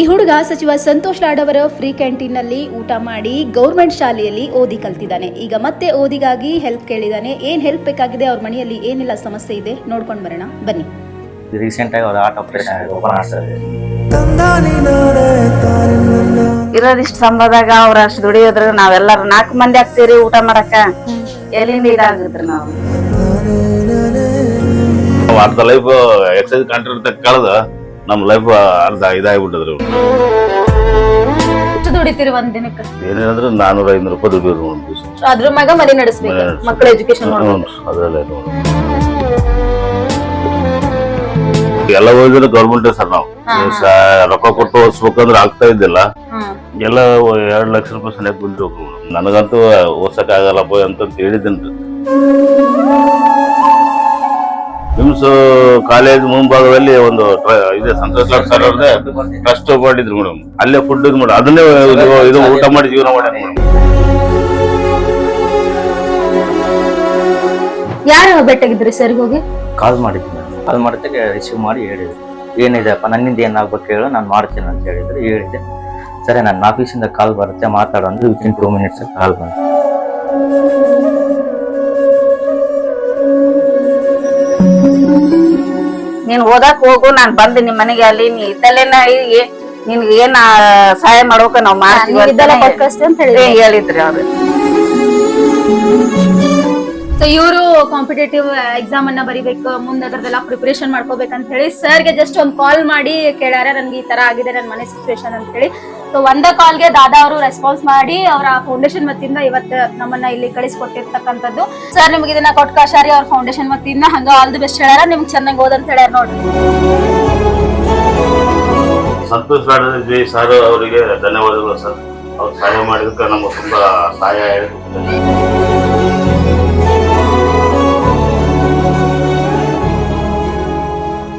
ಈ ಹುಡುಗ ಸಚಿವ ಸಂತೋಷ್ ಲಾಡ್ ಅವರ ಫ್ರೀ ಕ್ಯಾಂಟೀನ್ನಲ್ಲಿ ಊಟ ಮಾಡಿ ಗೌರ್ಮೆಂಟ್ ಶಾಲೆಯಲ್ಲಿ ಓದಿ ಕಲ್ತಿದ್ದಾನೆ. ಈಗ ಮತ್ತೆ ಓದಿಗಾಗಿ ಹೆಲ್ಪ್ ಕೇಳಿದಾನೆ. ಏನ್ ಹೆಲ್ಪ್ ಬೇಕಾಗಿದೆ ಅವ್ರ ಮನೆಯಲ್ಲಿ? ಏನೆಲ್ಲ ಸಮಸ್ಯೆ ಇದೆ. ನೋಡ್ಕೊಂಡ್ ಬರೋಣ. ಬನ್ನಿ. ರೀಸೆಂಟ್ ಆಗಿ ಅವ್ರ ಆರ್ಟ್ ಆಪರೇಷನ್ ಓಪನ್ ಆಗ್ತದೆ ಇರೋದಿಷ್ಟು ಸಂಬಂಧದಾಗ ಅವ್ರ ಅಷ್ಟು ದುಡಿಯೋದ್ರ ನಾವೆಲ್ಲರೂ ನಾಲ್ಕು ಮಂದಿ ಆಗ್ತೀರಿ ಊಟ ಮಾಡಕ ಎಲ್ಲಿಂದ ಇದಾಗಿದ್ರಿ ನಾವು. ನಾವು ಅರ್ಧ ಲೈಫ್ ಎಕ್ಸೈಸ್ ಕಂಟ್ರಿ ಕಳೆದ. ನಮ್ಮ ಲೈಫ್ ಅರ್ಧ ಇದಾಗ್ಬಿಟ್ಟದ್ರಿ. ಎಷ್ಟು ದುಡಿತೀರಿ ಒಂದ್ ದಿನಕ್ಕೆ. ಏನೇನಂದ್ರೆ ನಾನೂರ ಐನೂರು ರೂಪಾಯಿ ದುಡಿಯೋದು ಒಂದು ದಿವಸ ಅದ್ರ ಮ್ಯಾಗ ಮನೆ ನಡೆಸ್ಬೇಕು. ಮಕ್ಕಳ ಎಜುಕೇಶನ್ ಅದರಲ್ಲೇ ನೋಡಿ ಎಲ್ಲ ಓದಿದ್ರೆ ಗೌರ್ಮೆಂಟ್ ಸರ್ ನಾವು. ಸ- ರೊಕ್ಕ ಕೊಟ್ಟು ಓದಿಸ್ಬೇಕಂದ್ರೆ ಆಗ್ತಾ ಇದ್ದಿಲ್ಲ. ಎಲ್ಲ ಎರಡ್ ಲಕ್ಷ ರೂಪಾಯಿ ಸನಿಯಕ್ ಬಿದ್ದು ನನಗಂತೂ ಓದ್ಸಕ್ ಆಗಲ್ಲಪ್ಪ ಅಂತಂತ ಹೇಳಿದ್ದೇನೆ. ನಿಮ್ಸ್ ಕಾಲೇಜ್ ಮುಂಭಾಗದಲ್ಲಿ ಒಂದು ಇದೆ ಸಂತೋಷ್ ಲಾಡ್ ಸರ್ ಅವ್ರದ್ದೇ ಟ್ರಸ್ಟ್ ಮಾಡಿದ್ರು ಮೇಡಮ್ ಅಲ್ಲೇ ಫುಡ್ ಇದು ಮಾಡಿ ಅದನ್ನೇ ಇದು- ಊಟ ಮಾಡಿ ಜೀವನ ಮಾಡ್ಯಾರ ಮೇಡಮ್ ಯಾರು ಭೇಟಿಯಾಗಿದ್ರಿ ಸರ್ ಹೋಗಿ ಕಾಲ್ ಮಾಡಿದ್ವಿ ಕಾಲ್ ಮಾಡಿದಾಗ ರಿಸೀವ್ ಮಾಡಿ ಹೇಳಿದ್ರು. ಏನಿದೆಪ್ಪ ನನ್ನಿಂದ ಏನಾಗ್ಬೇಕು ಹೇಳು ನಾನು ಮಾಡ್ತೀನಿ ಅಂತ ಹೇಳಿದ್ರು. ಹೇಳಿದ್ದೆ ಸರಿ ನನ್ನ ಆಫೀಸಿಂದ ಕಾಲ್ ಬರುತ್ತೆ ಮಾತಾಡು ಅಂದ್ರೆ ವಿತಿನ್ ಟೂ ಮಿನಿಟ್ಸ್ ಕಾಲ್ ಬಂತು. ನೀನ್ ಓದಾಕ್ ಹೋಗು ನಾನ್ ಬಂದು ನಿಮ್ ಮನೆಗೆ ಅಲ್ಲಿ ನೀ ಇದ್ದಲ್ಲೇನ ಈ- ನಿನ್ಗೆ ಏನ್ ಸಹಾಯ ಮಾಡೋಕ ನಾವ್ ಮಾಡ್ತೀವಿ ಅಂತ ಹೇಳಿದ್ರಿ ಅವ್ರು. ಸೊ ಇವರು ಕಾಂಪಿಟೇಟಿವ್ ಎಕ್ಸಾಮ್ ಅನ್ನ ಬರಿಬೇಕು, ಮುಂದೆ ಅದರದೆಲ್ಲ ಪ್ರಿಪರೇಷನ್ ಮಾಡ್ಕೋಬೇಕಂತ ಹೇಳಿ ಸರ್ಗೆ ಜಸ್ಟ್ ಒಂದು ಕಾಲ್ ಮಾಡಿ ಕೇಳ್ಯಾರ, ನನ್ಗೆ ಈ ತರ ಆಗಿದೆ ನನ್ನ ಮನೆ ಸಿಚುವೇಶನ್ ಅಂತ ಹೇಳಿ. ಸೊ ಒಂದ ಕಾಲ್ಗೆ ದಾದಾ ಅವರು ರೆಸ್ಪಾನ್ಸ್ ಮಾಡಿ ಅವರ ಫೌಂಡೇಶನ್ ವತಿಯಿಂದ ಇವತ್ತು ನಮ್ಮನ್ನ ಇಲ್ಲಿ ಕಳಿಸ್ಕೊಟ್ಟಿರ್ತಕ್ಕಂಥದ್ದು. ಸರ್ ನಿಮ್ಗೆ ಇದನ್ನ ಕೊಟ್ಟು ಕಾಶಾರಿ ಅವ್ರ ಫೌಂಡೇಶನ್ ವತಿಯಿಂದ ಹಂಗ ಆಲ್ ದಿ ಬೆಸ್ಟ್ ಹೇಳ್ಯಾರ, ನಿಮ್ಗೆ ಚೆನ್ನಾಗಿ ಓದಂತ ಹೇಳ್ಯಾರ ನೋಡ್ರಿ. ಸಂತೋಷ್ ಜಿ ಸರ್ ಅವರಿಗೆ ಧನ್ಯವಾದಗಳು ಸರ್ ಅವ್ರು ಸಹಾಯ ಮಾಡಿದಕ್ಕೆ ನಮ್ಗೆ ತುಂಬಾ ಸಹಾಯ